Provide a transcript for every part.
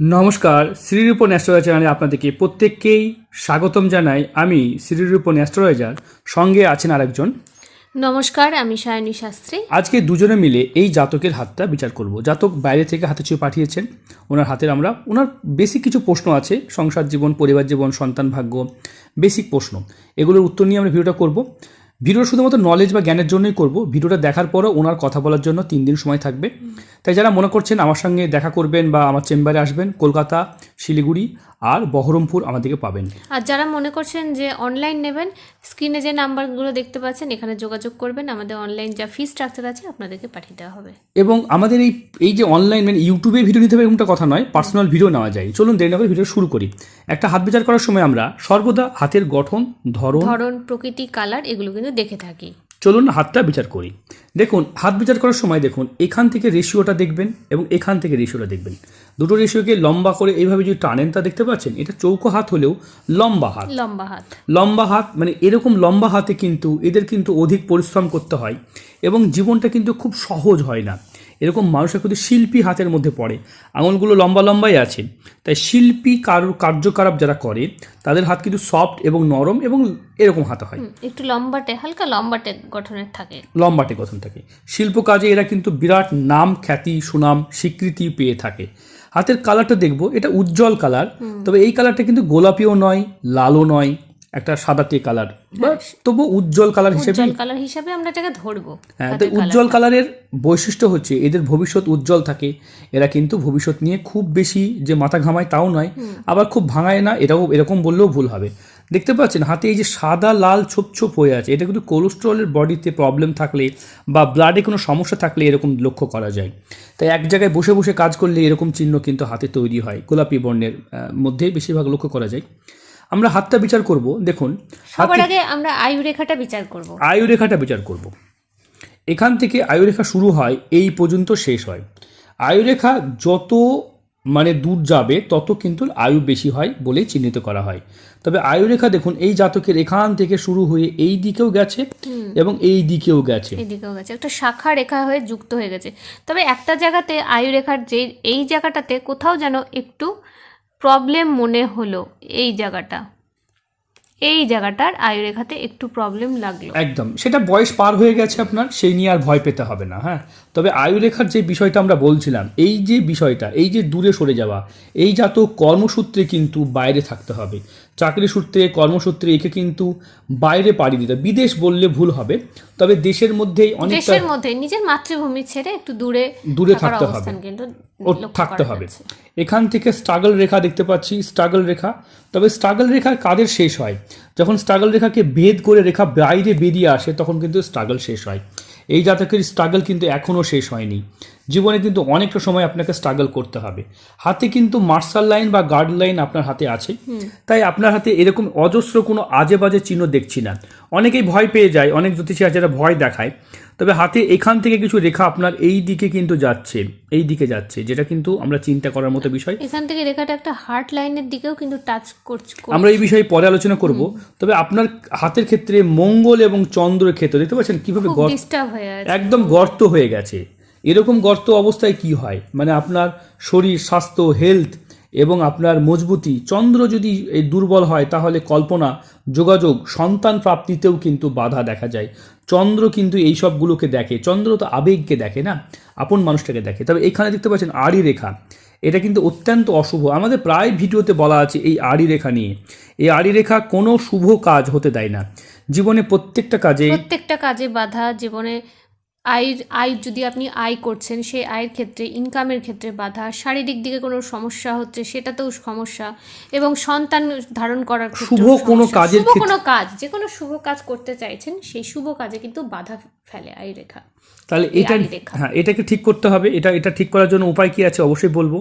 নমস্কার শ্রীরূপ ন্যাস্ট্রোলজার চ্যানেলে আপনাদেরকে প্রত্যেককেই স্বাগতম জানাই। আমি শ্রীরূপ ন্যাস্ট্রোলজার সঙ্গে আছেন আরেকজন। নমস্কার আমি সায়নী শাস্ত্রী। আজকে দুজনে মিলে এই জাতকের হাতটা বিচার করব। জাতক বাইরে থেকে হাতে ছুঁয়ে পাঠিয়েছেন। ওনার হাতের আমরা ওনার বেসিক কিছু প্রশ্ন আছে সংসার জীবন পরিবার জীবন সন্তান ভাগ্য বেসিক প্রশ্ন। এগুলোর উত্তর নিয়ে আমরা ভিডিওটা করব। ভিডিও শুধুমাত্র নলেজ বা জ্ঞানের জন্যই করব। ভিডিওটা দেখার পরও ওনার কথা বলার জন্য তিন দিন সময় থাকবে। তাই যারা মনে করছেন আমার সঙ্গে দেখা করবেন বা আমার চেম্বারে আসবেন কলকাতা শিলিগুড়ি আর বহরমপুর আমাদেরকে পাবেন। আর যারা মনে করছেন যে অনলাইন নেবেন স্ক্রিনে যে নাম্বারগুলো দেখতে পাচ্ছেন এখানে যোগাযোগ করবেন। আমাদের অনলাইন যা ফি স্ট্রাকচার আছে আপনাদেরকে পাঠিয়ে দেওয়া হবে। এবং আমাদের এই এই যে অনলাইন মানে ইউটিউবে ভিডিও নিতে হবে এরকমটা কথা নয় পার্সোনাল ভিডিও নেওয়া যায়। চলুন দেরি না করে ভিডিও শুরু করি। একটা হাত বিচার করার সময় আমরা সর্বদা হাতের গঠন ধরন ধরন প্রকৃতি কালার এগুলো কিন্তু দেখে থাকি। চলুন হাতটা বিচার করি। দেখুন হাত বিচার করার সময় দেখুন এখান থেকে রেশিওটা দেখবেন এবং এখান থেকে রেশিওটা দেখবেন। দুটো রেশিওকে লম্বা করে এইভাবে যদি টানেন তা দেখতে পাচ্ছেন? এটা চৌকো হাত হলেও লম্বা হাত। লম্বা হাত। লম্বা হাত মানে এরকম লম্বা হাতে কিন্তু এদের কিন্তু অধিক পরিশ্রম করতে হয় এবং জীবনটা কিন্তু খুব সহজ হয় না। এরকম মানুষের কিন্তু শিল্পী হাতের মধ্যে পড়ে। আঙুলগুলো লম্বা লম্বাই আছে। তাই শিল্পী কারুর কার্যকলাপ যারা করে তাদের হাত কিন্তু সফট এবং নরম এবং এরকম হাতে হয়। একটু লম্বাটে হালকা লম্বাটে গঠনের থাকে। লম্বাটে গঠন থাকে। শিল্প কাজে এরা কিন্তু বিরাট নাম খ্যাতি সুনাম স্বীকৃতি পেয়ে থাকে। হাতের কালারটা দেখব এটা উজ্জ্বল কালার। তবে এই কালারটা কিন্তু গোলাপিও নয় লালও নয় একটা সাদাটে কালার বা তবু উজ্জ্বল কালার হিসেবে কালার হিসাবে আমরা এটাকে ধরবো হ্যাঁ তো উজ্জ্বল কালারের বৈশিষ্ট্য হচ্ছে এদের ভবিষ্যৎ উজ্জ্বল থাকে এরা কিন্তু ভবিষ্যৎ নিয়ে খুব বেশি যে মাথা ঘামায় তাও নয় আবার খুব ভাঙায় না এটাও এরকম বললেও ভুল হবে। দেখতে পাচ্ছেন হাতে এই যে সাদা লাল ছোপ ছোপ হয়ে আছে এটা কিন্তু কোলেস্ট্রলের বডিতে প্রবলেম থাকলে বা ব্লাডে কোনো সমস্যা থাকলে এরকম লক্ষ্য করা যায়। তাই এক জায়গায় বসে বসে কাজ করলে এরকম চিহ্ন কিন্তু হাতে তৈরি হয় গোলাপি বর্ণের মধ্যেই বেশিরভাগ লক্ষ্য করা যায়। আমরা হাতটা বিচার করব দেখুন সবার আগে আমরা আয়ু রেখাটা বিচার করব। আয়ুরেখাটা বিচার করব। এখান থেকে আয়ু রেখা শুরু হয় এই পর্যন্ত শেষ হয়। আয়ু রেখা যত মানে দূর যাবে তত কিন্তু আয়ু বেশি হয় বলেই চিহ্নিত করা হয়। তবে আয়ু রেখা দেখুন এই জাতকের এখান থেকে শুরু হয়ে এই দিকেও গেছে এবং এই দিকেও গেছে। এদিকেও গেছে। একটা শাখা রেখা হয়ে যুক্ত হয়ে গেছে। তবে একটা জায়গাতে আয়ু রেখার যে এই জায়গাটাতে কোথাও যেন একটু প্রবলেম মনে হলো এই জায়গাটা। এই জায়গাটার আয়ু রেখাতে একটু প্রবলেম লাগল। একদম। সেটা বয়স পার হয়ে গেছে আপনার, সেই নিয়ে আর ভয় পেতে হবে না হ্যাঁ? তবে আয়ুরেখার যে বিষয়টা আমরা বলছিলাম এই যে বিষয়টা এই যে দূরে সরে যাওয়া এই জাত কর্মসূত্রে কিন্তু বাইরে থাকতে হবে। চাকরি সূত্রে কর্মসূত্রে একে কিন্তু বাইরে পাড়ি দিতে। বিদেশ বললে ভুল হবে তবে দেশের মধ্যেই অনেকটা দেশের মধ্যে নিজের মাতৃভূমি ছেড়ে একটু দূরে দূরে থাকতে হবে। কিন্তু থাকতে হবে। এখান থেকে স্ট্রাগল রেখা দেখতে পাচ্ছি স্ট্রাগল রেখা। তবে স্ট্রাগল রেখার কাদের শেষ হয়? যখন স্ট্রাগল রেখাকে ভেদ করে রেখা বাইরে বেরিয়ে আসে তখন কিন্তু স্ট্রাগল শেষ হয়। এই জাতকের স্ট্রাগল কিন্তু এখনও শেষ হয়নি। জীবনে কিন্তু অনেকটা সময় আপনাকে স্ট্রাগল করতে হবে। হাতে কিন্তু মার্শাল লাইন বা গার্ড লাইন আপনার হাতে আছে। তাই আপনার হাতে এরকম অজস্র কোনো আজে বাজে চিহ্ন দেখছি না। অনেকেই ভয় পেয়ে যায় অনেক জ্যোতিষী আছে যারা ভয় দেখায়। তবে হাতে এখান থেকে কিছু রেখা আপনার এই দিকে কিন্তু যাচ্ছে এই দিকে যাচ্ছে যেটা কিন্তু আমরা চিন্তা করার মতো বিষয়। এখান থেকে রেখাটা একটা হার্ট লাইনের দিকেও কিন্তু টাচ করছে আমরা এই বিষয়ে পরে আলোচনা করব। তবে আপনার হাতের ক্ষেত্রে মঙ্গল এবং চন্দ্রের ক্ষেত্রে দেখতে পাচ্ছেন কীভাবে একদম গর্ত হয়ে গেছে। এরকম গর্ত অবস্থায় কি হয়? মানে আপনার শরীর স্বাস্থ্য হেলথ এবং আপনার মজবুতি, চন্দ্র যদি এই দুর্বল হয়, তাহলে কল্পনা, যোগাযোগ, সন্তান প্রাপ্তিতেও কিন্তু বাধা দেখা যায়। চন্দ্র কিন্তু এই সবগুলোকে দেখে, চন্দ্র তো আবেগকে দেখে না, আপন মানুষটাকে দেখে। তবে এখানে দেখতে পাচ্ছেন আড়ি রেখা এটা কিন্তু অত্যন্ত অশুভ। আমাদের প্রায় ভিডিওতে বলা আছে এই আড়ি রেখা নিয়ে। এই আড়ি রেখা কোনো শুভ কাজ হতে দেয় না। জীবনে প্রত্যেকটা কাজে প্রত্যেকটা কাজে বাধা, জীবনে আয়ের আয় যদি আপনি আয় করছেন সেই আয়ের ক্ষেত্রে ইনকামের ক্ষেত্রে বাধা শারীরিক দিকে কোনো সমস্যা হচ্ছে সেটাতেও সমস্যা এবং সন্তান ধারণ করার শুভ কোনো। কাজের শুভ কোনো কাজ যে কোনো শুভ কাজ করতে চাইছেন সেই শুভ কাজে কিন্তু বাধা ফেলে আয় রেখা তাহলে এটা হ্যাঁ এটাকে ঠিক করতে হবে। এটা এটা ঠিক করার জন্য উপায় কি আছে অবশ্যই বলব।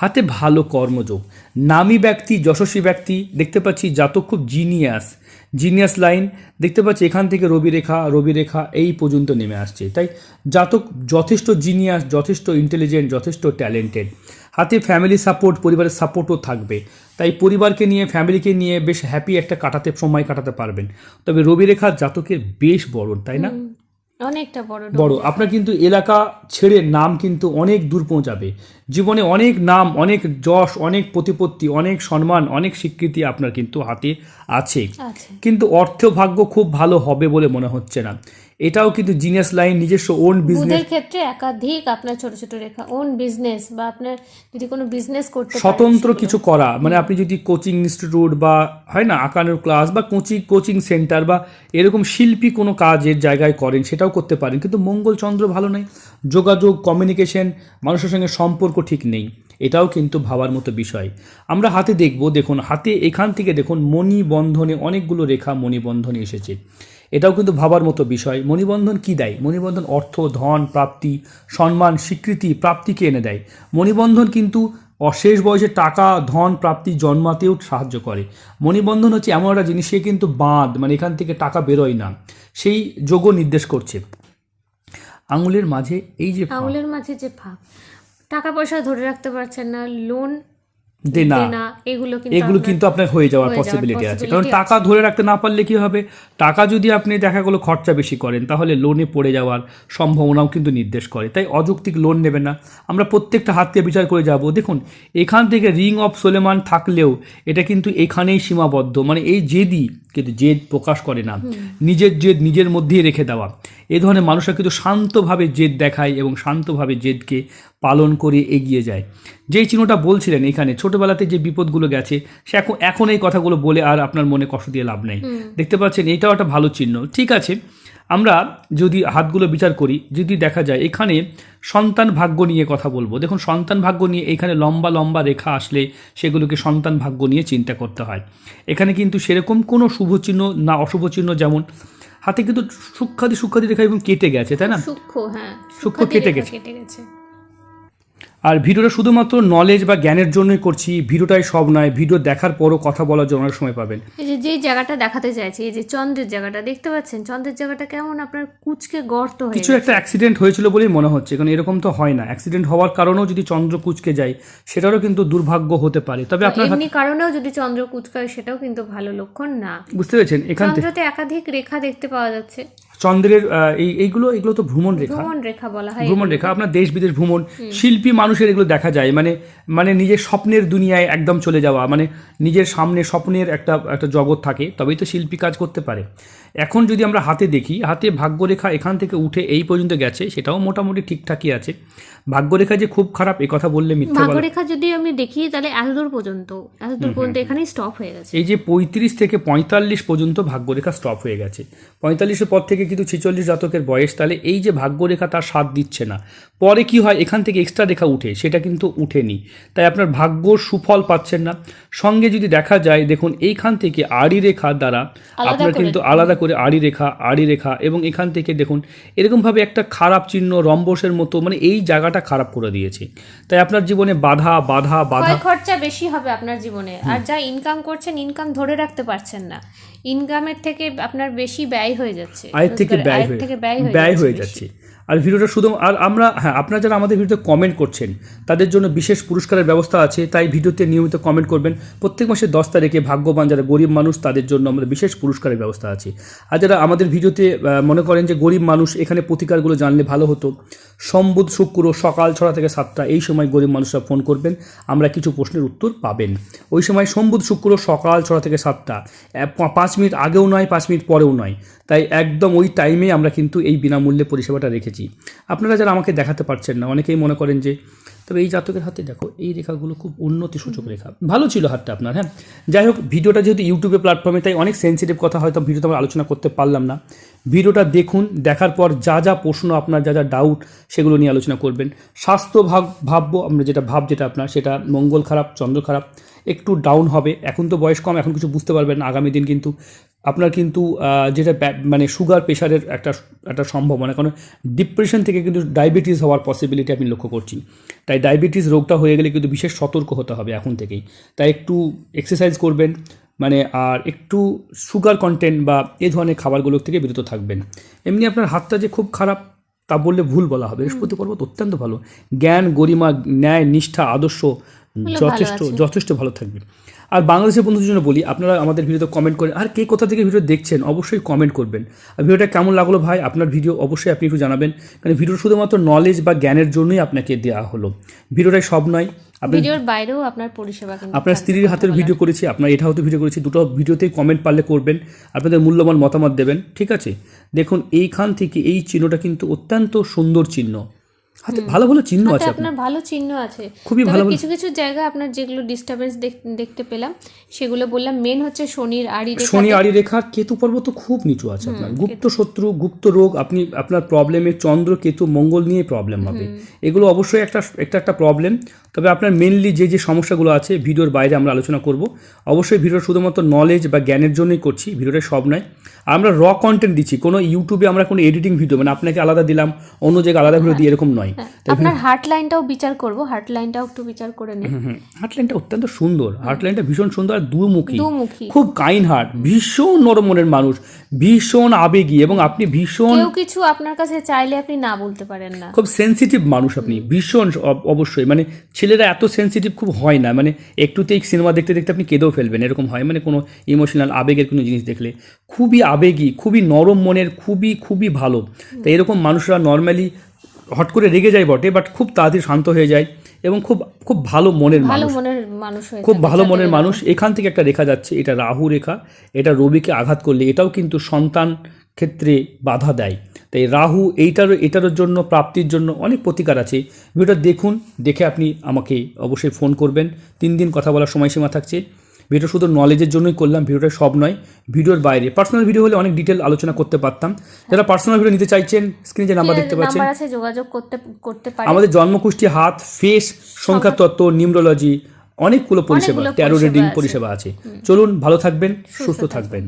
হাতে ভালো কর্মযোগ। নামী ব্যক্তি যশস্বী ব্যক্তি দেখতে পাচ্ছি জাতক খুব জিনিয়াস জিনিয়াস লাইন দেখতে পাচ্ছি এখান থেকে রবি রেখা রবি রেখা এই পর্যন্ত নেমে আসছে। তাই জাতক যথেষ্ট জিনিয়াস যথেষ্ট ইন্টেলিজেন্ট যথেষ্ট ট্যালেন্টেড হাতে ফ্যামিলি সাপোর্ট পরিবারের সাপোর্টও থাকবে। তাই পরিবারকে নিয়ে ফ্যামিলিকে নিয়ে বেশ হ্যাপি একটা কাটাতে সময় কাটাতে পারবেন। তবে রবি রেখা জাতকের বেশ বড় তাই না? অনেকটা বড় বড়। আপনার কিন্তু এলাকা ছেড়ে নাম কিন্তু অনেক দূর পৌঁছাবে। জীবনে অনেক নাম অনেক যশ অনেক প্রতিপত্তি অনেক সম্মান অনেক স্বীকৃতি আপনার কিন্তু হাতে আছে। আছে। কিন্তু অর্থ ভাগ্য খুব ভালো হবে বলে মনে হচ্ছে না। এটাও কিন্তু জিনিয়াস লাইন নিজস্ব ওন বিজনেস ক্ষেত্রে একাধিক আপনার ছোট ছোট রেখা ওন বিজনেস বা আপনার যদি কোনো বিজনেস করতে স্বতন্ত্র কিছু করা মানে আপনি যদি কোচিং ইনস্টিটিউট বা হয় না আঁকানোর ক্লাস বা কোচিং কোচিং সেন্টার বা এরকম শিল্পী কোনো কাজের জায়গায় করেন সেটাও করতে পারেন। কিন্তু মঙ্গলচন্দ্র ভালো নয় যোগাযোগ কমিউনিকেশন মানুষের সঙ্গে সম্পর্ক ঠিক নেই এটাও কিন্তু ভাবার মতো বিষয়। আমরা হাতে দেখব দেখুন হাতে এখান থেকে দেখুন মণিবন্ধনে অনেকগুলো রেখা মণিবন্ধনে এসেছে। এটাও কিন্তু ভাবার মতো বিষয়। মণিবন্ধন কি দেয়? মণিবন্ধন অর্থ, ধন, প্রাপ্তি, সম্মান, স্বীকৃতি, প্রাপ্তিকে এনে দেয়। মণিবন্ধন কিন্তু অশেষ বয়সে টাকা, ধন, প্রাপ্তি জন্মাতেও সাহায্য করে। মণিবন্ধন হচ্ছে এমন একটা জিনিস কিন্তু বাঁধ মানে এখান থেকে টাকা বেরোয় না। সেই যোগ্য নির্দেশ করছে। আঙুলের মাঝে এই যে আঙুলের মাঝে যে ফাঁক টাকা পয়সা ধরে রাখতে পারছেন না লোন দেনা এগুলো কিন্তু আপনার- হয়ে যাওয়ার পসিবিলিটি আছে। কারণ টাকা ধরে রাখতে না পারলে কি হবে? টাকা যদি আপনি দেখা গেলো খরচা বেশি করেন তাহলে লোনে পড়ে যাওয়ার সম্ভাবনাও কিন্তু নির্দেশ করে। তাই অযৌক্তিক লোন নেবেন না। আমরা প্রত্যেকটা হাত দিয়ে বিচার করে যাব। দেখুন এখান থেকে রিং অফ সোলেমান থাকলেও এটা কিন্তু এখানেই সীমাবদ্ধ। মানে এই জেদি কিন্তু জেদ প্রকাশ করে না। নিজের জেদ নিজের মধ্যেই রেখে দেওয়া। এ ধরনের মানুষরা কিন্তু শান্তভাবে জেদ দেখায় এবং শান্তভাবে জেদকে পালন করে এগিয়ে যায়। যেই চিহ্নটা বলছিলেন এখানে ছোটবেলাতে যে বিপদগুলো গেছে সে এখন এখন এই কথাগুলো বলে আর আপনার মনে কষ্ট দিয়ে লাভ নেই। দেখতে পাচ্ছেন এটাও একটা ভালো চিহ্ন। ঠিক আছে আমরা যদি হাতগুলো বিচার করি যদি দেখা যায় এখানে সন্তান ভাগ্য নিয়ে কথা বলব। দেখুন সন্তান ভাগ্য নিয়ে এখানে লম্বা লম্বা রেখা আসলে সেগুলোকে সন্তান ভাগ্য নিয়ে চিন্তা করতে হয়। এখানে কিন্তু সেরকম কোনো শুভ চিহ্ন না অশুভ চিহ্ন যেমন হাতে কিন্তু সূক্ষাদি সূক্ষাদি রেখা এবং কেটে গেছে তাই না? সূক্ষ্ম হ্যাঁ। সূক্ষ্ম কেটে গেছে। আর ভিডিওটা শুধুমাত্র নলেজ বা জ্ঞানের জন্যই করছি ভিডিওটাই সব নয় ভিডিও দেখার পরও কথা বলার জন্য সময় পাবেন। এই যে যেই জায়গাটা দেখাতে চাইছি এই যে চন্দ্রের জায়গাটা দেখতে পাচ্ছেন? চন্দ্রের জায়গাটা কেমন আপনার কুচকে গর্ত হয়ে কিছু একটা অ্যাক্সিডেন্ট হয়েছিল বলেই মনে হচ্ছে কারণ এরকম তো হয় না। অ্যাক্সিডেন্ট হওয়ার কারণেও যদি চন্দ্র কুচকে যায় সেটারও কিন্তু দুর্ভাগ্য হতে পারে। তবে আপনার এমনি কারণেও যদি চন্দ্র কুচকায় সেটাও কিন্তু ভালো লক্ষণ না। বুঝতে পেরেছেন? এখান থেকে একাধিক রেখা দেখতে পাওয়া যাচ্ছে। চন্দ্রের এই এইগুলো এগুলো তো ভ্রমণ রেখা। ভ্রমণ রেখা বলা হয়। ভ্রমণ রেখা আপনার দেশ বিদেশ ভ্রমণ শিল্পী মানুষের এগুলো দেখা যায়। মানে মানে নিজের স্বপ্নের দুনিয়ায় একদম চলে যাওয়া মানে নিজের সামনে স্বপ্নের একটা একটা জগৎ থাকে তবেই তো শিল্পী কাজ করতে পারে। এখন যদি আমরা হাতে দেখি হাতে ভাগ্যরেখা এখান থেকে উঠে এই পর্যন্ত গেছে সেটাও মোটামুটি ঠিকঠাকই আছে। ভাগ্যরেখা যে খুব খারাপ এ কথা বললে মিথ্যা ভাগ্যরেখা যদি আমি দেখি তাহলে এতদূর পর্যন্ত এতদূর পর্যন্ত এখানেই স্টপ হয়ে গেছে। এই যে পঁয়ত্রিশ থেকে পঁয়তাল্লিশ পর্যন্ত ভাগ্যরেখা স্টপ হয়ে গেছে। পঁয়তাল্লিশের পর থেকে কিন্তু ছেচল্লিশ জাতকের বয়স তাহলে এই যে ভাগ্যরেখা তার সাথ দিচ্ছে না। পরে কি হয়? এখান থেকে এক্সট্রা রেখা উঠে সেটা কিন্তু উঠেনি। তাই আপনার ভাগ্য সুফল পাচ্ছেন না। সঙ্গে যদি দেখা যায় দেখুন এইখান থেকে আড়ি রেখা দ্বারা আপনার কিন্তু আলাদা করে আড়ি রেখা আড়ি রেখা এবং এখান থেকে দেখুন এরকমভাবে একটা খারাপ চিহ্ন রম্বসের মতো মানে এই জায়গাটা খারাপ করে দিয়েছে। তাই আপনার জীবনে বাধা বাধা বাধা। খরচা বেশি হবে আপনার জীবনে। আর যা ইনকাম করছেন ইনকাম ধরে রাখতে পারছেন না। ইনকামের থেকে আপনার বেশি ব্যয় হয়ে যাচ্ছে। আয়ের থেকে ব্যয় হয়ে ব্যয় হয়ে। যাচ্ছে। আর ভিডিওটা শুধু আর আমরা হ্যাঁ আপনারা যারা আমাদের ভিডিওতে কমেন্ট করছেন, তাদের জন্য বিশেষ পুরস্কারের ব্যবস্থা আছে, তাই ভিডিওতে নিয়মিত কমেন্ট করবেন। প্রত্যেক মাসের দশ তারিখে ভাগ্যবান যারা গরিব মানুষ, তাদের জন্য আমাদের বিশেষ পুরস্কারের ব্যবস্থা আছে। আর যারা আমাদের ভিডিওতে মনে করেন যে গরিব মানুষ, এখানে প্রতিকারগুলো জানলে ভালো হতো, সম্বুধ শুক্র সকাল ছটা থেকে সাতটা, এই সময় গরিব মানুষরা ফোন করবেন, আমরা কিছু প্রশ্নের উত্তর পাবেন। ওই সময় সম্বুধ শুক্র সকাল ছটা থেকে সাতটা পাঁচ মিনিট আগেও নয়, পাঁচ মিনিট পরেও নয়। তাই একদম ওই টাইমে আমরা কিন্তু এই বিনামূল্যে পরিষেবাটা রেখেছি। আপনারা যারা আমাকে দেখাতে পারছেন না, অনেকেই মনে করেন যে, তবে এই জাতকের হাতে দেখো, এই রেখাগুলো খুব উন্নতি সূচক রেখা। ভালো ছিল হাতটা আপনার হ্যাঁ? যাই হোক, ভিডিওটা যেহেতু ইউটিউবে প্ল্যাটফর্মে তাই অনেক সেন্সিটিভ কথা হয়তো ভিডিওতে আমরা আলোচনা করতে পারলাম না। ভিডিওটা দেখুন, দেখার পর যা যা প্রশ্ন আপনার, যা যা ডাউট সেগুলো নিয়ে আলোচনা করবেন। স্বাস্থ্য ভাব, ভাবব, আমরা যেটা ভাব, যেটা আপনার, সেটা মঙ্গল খারাপ, চন্দ্র খারাপ, একটু ডাউন হবে। এখন তো বয়স কম, এখন কিছু বুঝতে পারবেন আগামী দিন কিন্তু আপনার কিন্তু যেটা মানে সুগার প্রেশারের একটা একটা সম্ভাবনা কারণ ডিপ্রেশন থেকে কিন্তু ডায়াবেটিস হওয়ার পসিবিলিটি আমি লক্ষ্য করছি তাই ডায়াবেটিস রোগটা হয়ে গেলে কিন্তু বিশেষ সতর্ক হতে হবে এখন থেকেই। তাই একটু এক্সারসাইজ করবেন মানে আর একটু সুগার কন্টেন্ট বা এ ধরনের খাবারগুলোর থেকে বিরত থাকবেন। এমনি আপনার হাতটা যে খুব খারাপ তা বললে ভুল বলা হবে। বৃহস্পতি পর্বত অত্যন্ত ভালো। জ্ঞান গরিমা ন্যায় নিষ্ঠা আদর্শ যথেষ্ট যথেষ্ট ভালো থাকবে। আর বাংলাদেশের বন্ধুদের জন্য বলি আপনারা আমাদের ভিডিওতে কমেন্ট করেন আর কে কোথা থেকে ভিডিও দেখছেন অবশ্যই কমেন্ট করবেন। আর ভিডিওটা কেমন লাগল ভাই? আপনার ভিডিও অবশ্যই আপনি একটু জানাবেন। কারণ ভিডিও শুধুমাত্র নলেজ বা জ্ঞানের জন্যই আপনাকে দেওয়া হলো। ভিডিওটাই সব নয় ভিডিওর বাইরেও আপনার পরিষেবা আপনার স্ত্রীর হাতের ভিডিও করেছি আপনার এটা হতে ভিডিও করেছি দুটো ভিডিওতেই কমেন্ট পারলে করবেন আপনাদের মূল্যবান মতামত দেবেন ঠিক আছে? দেখুন এইখান থেকে এই চিহ্নটা কিন্তু অত্যন্ত সুন্দর চিহ্ন। হাতে ভালো ভালো চিহ্ন আছে আপনার ভালো চিহ্ন আছে। খুবই ভালো কিছু কিছু জায়গা আপনার যেগুলো ডিস্টারবেন্স দেখতে পেলাম সেগুলো বললাম। মেন হচ্ছে শনির আড়ি রেখা। শনি আড়ি রেখা কেতু পর্বত খুব নিচু আছে আপনার। গুপ্ত শত্রু গুপ্ত রোগ আপনি আপনার প্রবলেমে চন্দ্র কেতু মঙ্গল নিয়ে প্রবলেম হবে। এগুলো অবশ্যই একটা একটা একটা প্রবলেম তবে আপনার মেনলি যে যে সমস্যাগুলো আছে ভিডিওর বাইরে আমরা আলোচনা করব। অবশ্যই ভিডিও শুধুমাত্র নলেজ বা জ্ঞানের জন্যই করছি ভিডিওটা সব নয়। আমরা র কন্টেন্ট দিচ্ছি কোনো ইউটিউবে আমরা কোনো এডিটিং ভিডিও মানে আপনাকে আলাদা দিলাম অন্য জায়গায় আলাদা ভিডিও দিই এরকম নয়। আপনার হার্ট লাইনটাও বিচার করব হার্ট লাইনটাও একটু বিচার করে নিন। হার্টলাইনটা অত্যন্ত সুন্দর হার্টলাইনটা ভীষণ সুন্দর আর দুমুখী। খুব কাইন্ড হার্ট ভীষণ নরম মনের মানুষ ভীষণ আবেগী এবং আপনি ভীষণ কেউ কিছু আপনার কাছে চাইলে আপনি না বলতে পারেন না। খুব সেনসিটিভ মানুষ আপনি ভীষণ অব- অবশ্যই মানে ছেলেরা এত সেনসিটিভ খুব হয় না মানে একটুতেই সিনেমা দেখতে দেখতে আপনি কেঁদেও ফেলবেন এরকম হয় মানে কোনো ইমোশনাল আবেগের কোনো জিনিস দেখলে। খুবই আবেগী খুবই নরম মনের খুবই খুবই ভালো। তো এরকম মানুষরা নর্মালি হট করে রেগে যায় বটে বাট খুব তাড়াতাড়ি শান্ত হয়ে যায় এবং খুব খুব ভালো মনের ভালো মানুষ। মনের মানুষ খুব ভালো মনের মানুষ। এখান থেকে একটা রেখা যাচ্ছে এটা রাহু রেখা। এটা রবিকে আঘাত করলে এটাও কিন্তু সন্তান ক্ষেত্রে বাধা দেয়। তাই রাহু এইটার এটার জন্য প্রাপ্তির জন্য অনেক প্রতিকার আছে। ভিডিওটা দেখুন দেখে আপনি আমাকে অবশ্যই ফোন করবেন। তিন দিন কথা বলার সময়সীমা থাকছে। ভিডিও শুধু নলেজের জন্যই করলাম ভিডিওটা সব নয় ভিডিওর বাইরে। পার্সোনাল ভিডিও হলে অনেক ডিটেল আলোচনা করতে পারতাম। যারা পার্সোনাল ভিডিও নিতে চাইছেন স্ক্রিনে যে নাম্বার দেখতে পাচ্ছেন। যোগাযোগ করতে করতে পারেন। আমাদের জন্মকুষ্টি হাত ফেস সংখ্যা তত্ত্ব নিউমরোলজি অনেকগুলো পরিষেবা ট্যারো রিডিং পরিষেবা আছে। চলুন ভালো থাকবেন সুস্থ থাকবেন।